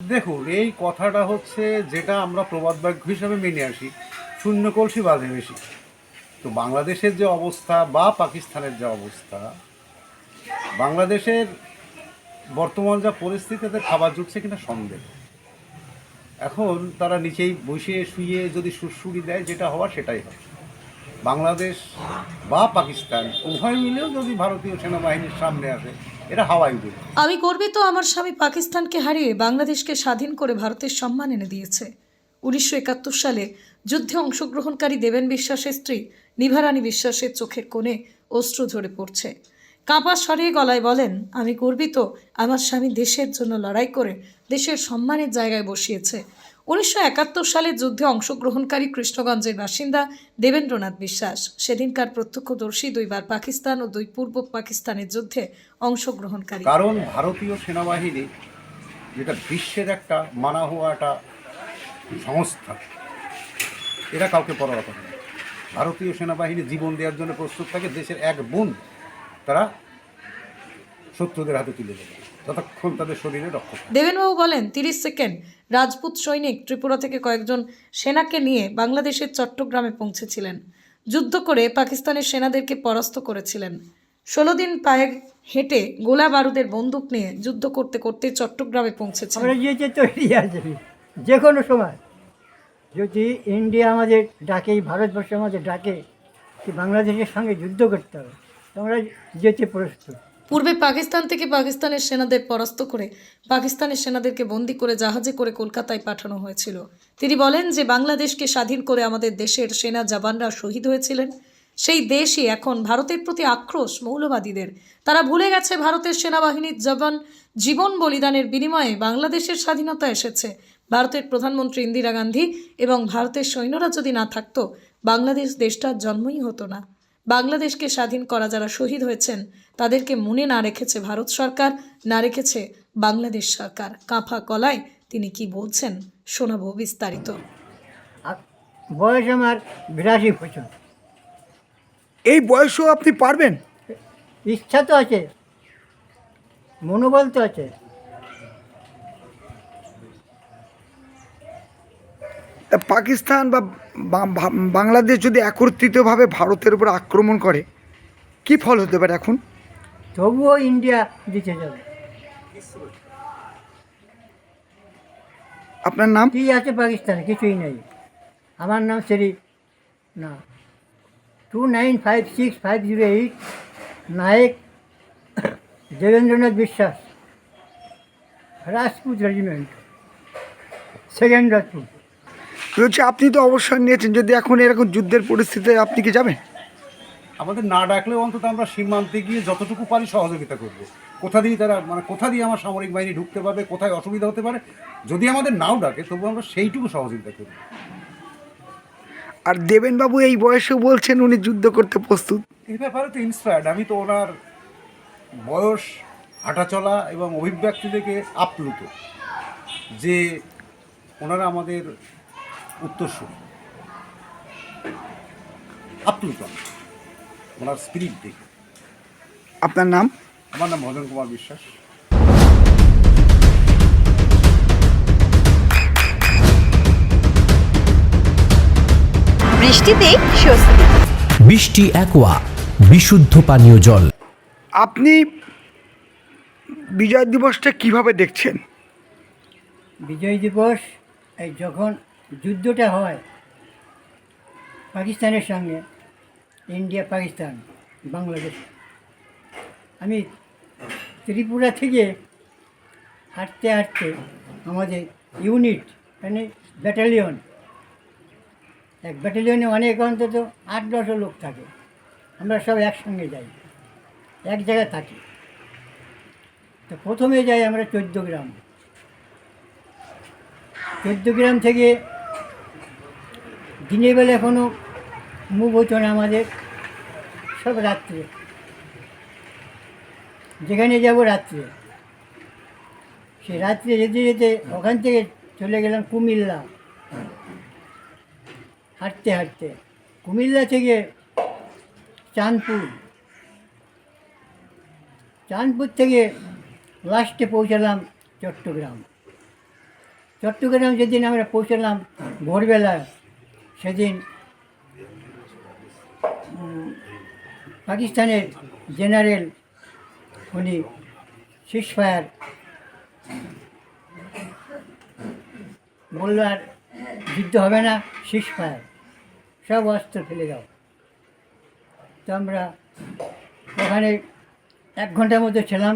দেখুন, এই কথাটা হচ্ছে যেটা আমরা প্রবাদ বাক্য হিসাবে মেনে আসি, শূন্য কলসি বাঁধে বেশি। তো বাংলাদেশের যে অবস্থা বা পাকিস্তানের যে অবস্থা, বাংলাদেশের বর্তমান যা পরিস্থিতিতে খাবার জুটছে কিনা সন্দেহ। এখন তারা নিচেই বসে শুয়ে যদি সুরসুরি দেয়, যেটা হওয়া সেটাই হবে। বাংলাদেশ বা পাকিস্তান, উভয় মিলেও যদি ভারতীয় সেনাবাহিনীর সামনে আসে, এটা হাওয়াই উড়বে আমি গর্বিত আমার স্বামী পাকিস্তানকে হারিয়ে বাংলাদেশকে স্বাধীন করে ভারতের সম্মান এনে দিয়েছে। উনিশশো একাত্তর সালে যুদ্ধে অংশগ্রহণকারী দেবেন বিশ্বাসের স্ত্রী নিভারানী বিশ্বাসের চোখের কোণে অশ্রু ঝরে পড়ছে। কাঁপা স্বরে গলায় বলেন, আমি গর্বিত আমার স্বামী দেশের জন্য লড়াই করে দেশের সম্মানের জায়গায় বসিয়েছে। উনিশশো একাত্তর সালে যুদ্ধে অংশগ্রহণকারী কৃষ্ণগঞ্জের বাসিন্দা দেবেন্দ্রনাথ বিশ্বাস। সেদিনকার প্রত্যক্ষদর্শী দুইবার পাকিস্তান ও দুই পূর্ব পাকিস্তানের যুদ্ধে অংশগ্রহণকারী। কারণ ভারতীয় সেনাবাহিনী যেটা বিশ্বের একটা মানা হওয়া একটা সংস্থা এরা কাউকে পরোয়া করে না। ভারতীয় সেনাবাহিনী জীবন দেওয়ার জন্য প্রস্তুত থাকে, দেশের এক বোন তারা শত্রুদের হাতে তুলে দেবে যতক্ষণ তাদের শরীরে রক্ত দেবেনবাবু বলেন তিরিশ সেকেন্ড। রাজপুত সৈনিক ত্রিপুরা থেকে কয়েকজন সেনাকে নিয়ে বাংলাদেশের চট্টগ্রামে পৌঁছেছিলেন। যুদ্ধ করে পাকিস্তানের সেনাদেরকে পরাস্ত করেছিলেন। ষোলো দিন পায়ে হেঁটে গোলা বারুদের বন্দুক নিয়ে যুদ্ধ করতে করতে চট্টগ্রামে আমরা তৈরি আছি। যে কোনো সময়। যদি ইন্ডিয়া আমাদের ডাকে ভারতবর্ষ আমাদের ডাকে কি বাংলাদেশের সঙ্গে যুদ্ধ করতে হবে আমরা যেতে প্রস্তুত। পূর্বে পাকিস্তান থেকে পাকিস্তানের সেনাদের পরাস্ত করে পাকিস্তানের সেনাদেরকে বন্দি করে জাহাজে করে কলকাতায় পাঠানো হয়েছিল। তিনি বলেন যে, বাংলাদেশকে স্বাধীন করে আমাদের দেশের সেনা জাবানরা শহীদ হয়েছিলেন। সেই দেশই এখন ভারতের প্রতি আক্রোশ, মৌলবাদীদের। তারা ভুলে গেছে ভারতের সেনাবাহিনীর জবান জীবন বলিদানের বিনিময়ে বাংলাদেশের স্বাধীনতা এসেছে। ভারতের প্রধানমন্ত্রী ইন্দিরা গান্ধী এবং ভারতের সৈন্যরা যদি না থাকতো, বাংলাদেশ দেশটার জন্মই হতো না। বাংলাদেশকে স্বাধীন করা যারা শহীদ হয়েছেন তাদেরকে মনে না রেখেছে ভারত সরকার না রেখেছে বাংলাদেশ সরকার। কাঁফা কলায় তিনি কি বলছেন শোনাবো বিস্তারিত। বয়স আমার বিরাশি বছর। এই বয়সও আপনি পারবেন? ইচ্ছা তো আছে মনোবল তো আছে। পাকিস্তান বা বাংলাদেশ যদি একত্রিতভাবে ভারতের উপর আক্রমণ করে কি ফল হতে পারে এখন? তবুও ইন্ডিয়া জিতে যাবে। আপনার নাম? কী আছে পাকিস্তানে? কিছুই নেই। আমার নাম শ্রী না two nine five six five zero eight Naik Debendranath Biswas Rajput regiment second Rajput বলছি আপনি তো অবসর নিয়েছেন যদি এখন এরকম যুদ্ধের পরিস্থিতিতে আপনি কি যাবেন? আমাদের না ডাকলেও অন্তত আমরা সীমান্তে গিয়ে যতটুকু পারি সহযোগিতা করব। কোথা দিয়ে তারা মানে কোথা দিয়ে আমার সামরিক বাহিনী ঢুকতে পারবে কোথায় অসুবিধা হতে পারে যদি আমাদের নাও ডাকে তবু আমরা সেইটুকু সহযোগিতা করব। আর দেবেনবাবু এই বয়সেও বলছেন উনি যুদ্ধ করতে প্রস্তুত। এই ব্যাপারে তো ইন্সপায়ার্ড আমি তো ওনার বয়স হাঁটাচলা এবং অভিব্যক্তি থেকে আপ্লুত। যে ওনারা আমাদের উত্তরসূরি। আপ্লুত আমি। ওনার স্পিরিট দেখে। আপনার নাম? আমার নাম ভজন কুমার বিশ্বাস। বৃষ্টিতেই স্বস্তি। বৃষ্টি অ্যাকোয়া বিশুদ্ধ পানীয় জল। আপনি বিজয় দিবসটা কীভাবে দেখছেন? বিজয় দিবস এই যখন যুদ্ধটা হয় পাকিস্তানের সঙ্গে, ইন্ডিয়া, পাকিস্তান, বাংলাদেশ। আমি ত্রিপুরা থেকে হাঁটতে হাঁটতে আমাদের ইউনিট মানে ব্যাটালিয়ন, এক ব্যাটালিয়নে অনেক অন্তত আট দশও লোক থাকে। আমরা সব একসঙ্গে যাই, এক জায়গায় থাকি। তো প্রথমে যাই আমরা চোদ্দ গ্রাম। চোদ্দ গ্রাম থেকে দিনের বেলা এখনও মুভ হতো না আমাদের, সব রাত্রে। যেখানে যাব রাত্রে। সে রাত্রে যেতে যেতে ওখান থেকে চলে গেলাম কুমিল্লা। হাঁটতে হাঁটতে। কুমিল্লা থেকে চাঁদপুর। চাঁদপুর থেকে লাস্টে পৌঁছালাম চট্টগ্রাম। চট্টগ্রাম যেদিন আমরা পৌঁছলাম ভোরবেলা সেদিন পাকিস্তানের জেনারেল উনি সিসফায়ার বলল আর যুদ্ধ হবে না সিসফায়ার সব অস্ত্র ফেলে দাও। তো আমরা ওখানে এক ঘণ্টার মতো ছিলাম,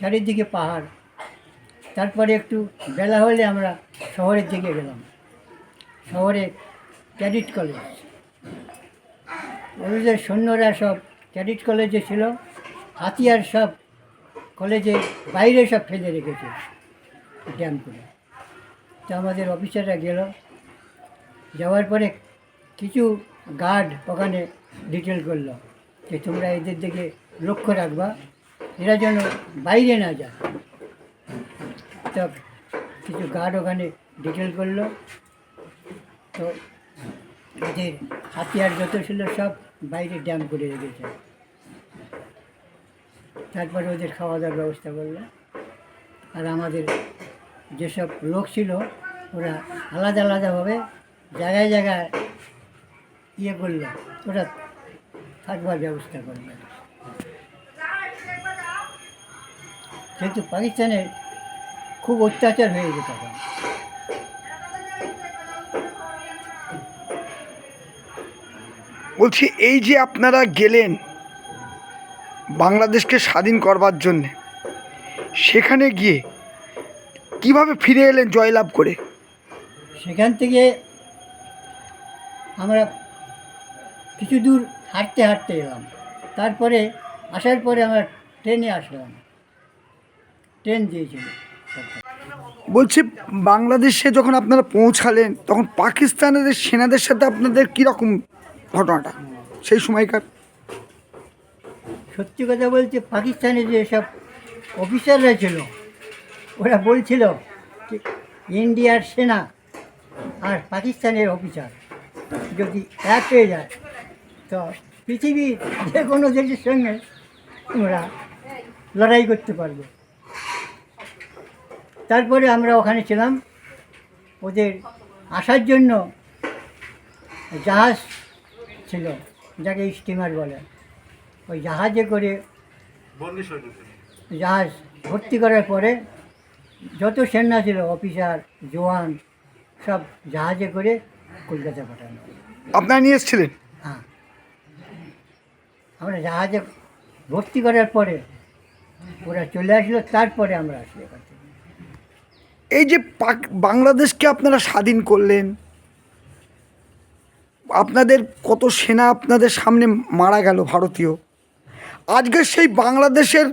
চারিদিকে পাহাড়। তারপরে একটু বেলা হলে আমরা শহরের দিকে গেলাম। শহরে ক্যাডিট কলেজ। ওদের সৈন্যরা সব ক্যাডিট কলেজে ছিল, হাতিয়ার সব কলেজে বাইরে সব ফেলে রেখেছে ড্যাম করে। তো আমাদের অফিসাররা গেল। যাওয়ার পরে কিছু গার্ড ওখানে ডিটেল করল যে তোমরা এদের দিকে লক্ষ্য রাখবা, এরা যেন বাইরে না যায়। তো কিছু গার্ড ওখানে ডিটেল করল। তো এদের হাতিয়ার যত ছিল সব বাইরে ড্যাম করে রেখেছে। তারপরে ওদের খাওয়া দাওয়ার ব্যবস্থা করল। আর আমাদের যেসব লোক ছিল, ওরা আলাদা আলাদাভাবে জায়গায় জায়গায় ইয়ে করল। ওরা থাকবার ব্যবস্থা করল। কিন্তু পাকিস্তানের খুব অত্যাচার হয়ে যেত তখন। বলছি এই যে আপনারা গেলেন বাংলাদেশকে স্বাধীন করবার জন্যে সেখানে গিয়ে কীভাবে ফিরে এলেন জয়লাভ করে? সেখান থেকে আমরা কিছু দূর হাঁটতে হাঁটতে এলাম। তারপরে আসার পরে আমরা ট্রেনে আসলাম। ট্রেন দিয়েছিল। বলছি বাংলাদেশে যখন আপনারা পৌঁছালেন তখন পাকিস্তানের সেনাদের সাথে আপনাদের কীরকম ঘটনাটা, সেই সময়কার। সত্যি কথা বলতে পাকিস্তানে যে সব অফিসাররা ছিল, ওরা বলছিল ইন্ডিয়ার সেনা আর পাকিস্তানের অফিসার যদি এক হয়ে যায়, তো পৃথিবীর যে কোনো দেশের সঙ্গে ওরা লড়াই করতে পারবে। তারপরে আমরা ওখানে ছিলাম, ওদের আসার জন্য জাহাজ ছিল যাকে স্টিমার বলে। ওই জাহাজে করে জাহাজ ভর্তি করার পরে যত সেনা ছিল অফিসার জোয়ান সব জাহাজে করে কলকাতা পাঠানো। আপনারা নিয়ে এসেছিলেন? হ্যাঁ। আমরা জাহাজে ভর্তি করার পরে ওরা চলে আসলো তারপরে আমরা আসি এখান থেকে। এই যে বাংলাদেশকে আপনারা স্বাধীন করলেন আপনাদের কত সেনা আপনাদের সামনে মারা গেল ভারতীয়। আজকে সেই বাংলাদেশের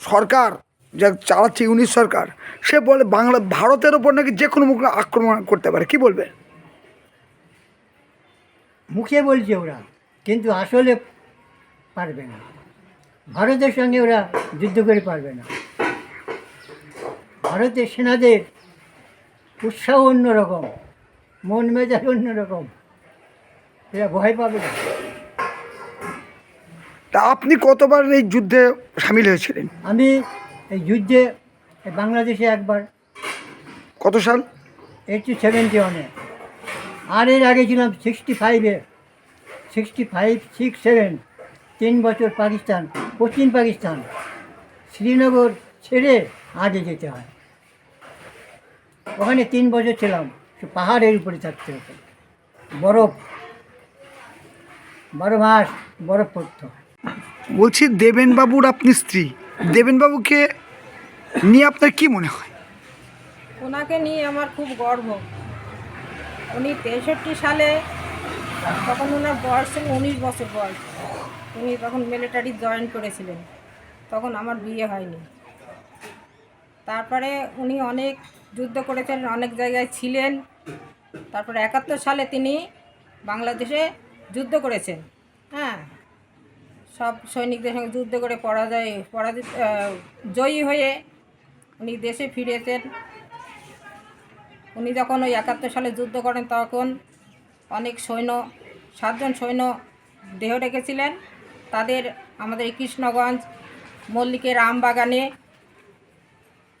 সরকার, যা চালাচ্ছে ইউনিট সরকার, সে বলে বাংলা, ভারতের ওপর নাকি যে কোনো মুখ আক্রমণ করতে পারে। কি বলবে? মুখে বলছে ওরা, কিন্তু আসলে পারবে না। ভারতের সঙ্গে ওরা যুদ্ধ করে পারবে না। ভারতের সেনাদের উৎসাহ অন্যরকম, মন মেজাজ অন্যরকম। তা আপনি কতবার এই যুদ্ধে সামিল হয়েছিলেন? আমি এই যুদ্ধে বাংলাদেশে একবার। কত সাল? এইটটি সেভেন্টি ওয়ানে আর এর আগে ছিলাম সিক্সটি ফাইভে সিক্সটি ফাইভ সিক্স সেভেন তিন বছর পাকিস্তান পশ্চিম পাকিস্তান। শ্রীনগর ছেড়ে আগে যেতে হয়। ওখানে তিন বছর ছিলাম পাহাড়ের উপরে থাকতে হতো। বরফ বারো মাস বরফ পড়তো বলছি দেবেনবাবুর আপনি স্ত্রী। দেবেনবাবুকে নিয়ে আপনার কি মনে হয়? ওনাকে নিয়ে আমার খুব গর্ব। উনি তেষট্টি সালে তখন ওনার বয়স ছিল উনিশ বছর বয়স। উনি তখন মিলিটারি জয়েন করেছিলেন। তখন আমার বিয়ে হয়নি। তারপরে উনি অনেক যুদ্ধ করেছেন অনেক জায়গায় ছিলেন। তারপরে একাত্তর সালে তিনি বাংলাদেশে যুদ্ধ করেছেন হ্যাঁ? সব সৈনিকদের সঙ্গে যুদ্ধ করে পরাজয়, পরাজিত জয়ী হয়ে উনি দেশে ফিরেছেন। উনি যখন ওই একাত্তর সালে যুদ্ধ করেন, তখন অনেক সৈন্য, সাতজন সৈন্য দেহ রেখেছিলেন। তাদের আমাদের কৃষ্ণগঞ্জ, মল্লিকের আমবাগানে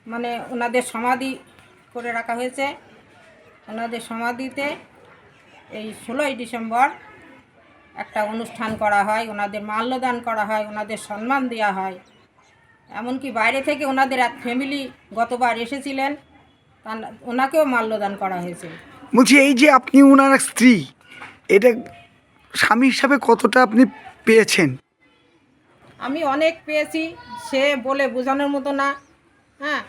মানে ওনাদের সমাধি করে রাখা হয়েছে। ওনাদের সমাধিতে এই ষোলোই ডিসেম্বর একটা অনুষ্ঠান করা হয় ওনাদের মাল্যদান করা হয় ওনাদের সম্মান দেওয়া হয়। এমনকি বাইরে থেকে ওনাদের এক ফ্যামিলি গতবার এসেছিলেন ওনাকেও মাল্যদান করা হয়েছে। বলছি এই যে আপনি ওনার এক স্ত্রী এটা স্বামী হিসাবে কতটা আপনি পেয়েছেন? আমি অনেক পেয়েছি সে বলে বোঝানোর মতো না। হ্যাঁ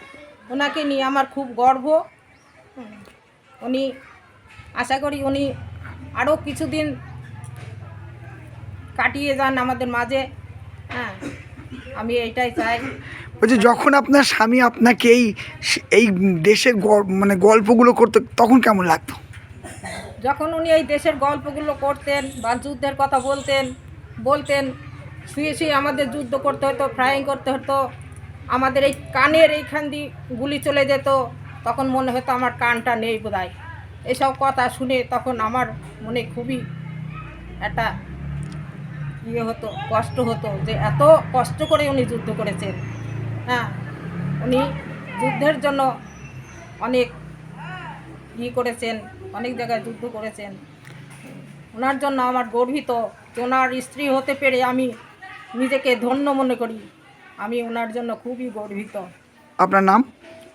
ওনাকে নিয়ে আমার খুব গর্ব। উনি আশা করি উনি আরও কিছুদিন কাটিয়ে যান আমাদের মাঝে। হ্যাঁ আমি এইটাই চাই। বলছি যখন আপনার স্বামী আপনাকে এই এই দেশের মানে গল্পগুলো করতে তখন কেমন লাগতো? যখন উনি এই দেশের গল্পগুলো করতেন বা যুদ্ধের কথা বলতেন বলতেন শুয়ে শুয়ে আমাদের যুদ্ধ করতে হতো ফ্রাইং করতে হতো আমাদের এই কানের এইখান দিয়ে গুলি চলে যেত তখন মনে হতো আমার কানটা নেই বোধহয়। এসব কথা শুনে তখন আমার মনে খুবই একটা ইয়ে হতো, কষ্ট হতো, যে এত কষ্ট করে উনি যুদ্ধ করেছেন। হ্যাঁ উনি যুদ্ধের জন্য অনেক ই করেছেন, অনেক জায়গায় যুদ্ধ করেছেন। ওনার জন্য আমার গর্বিত ওনার স্ত্রী হতে পেরে আমি নিজেকে ধন্য মনে করি। আমি ওনার জন্য খুবই গর্বিত। আপনার নাম?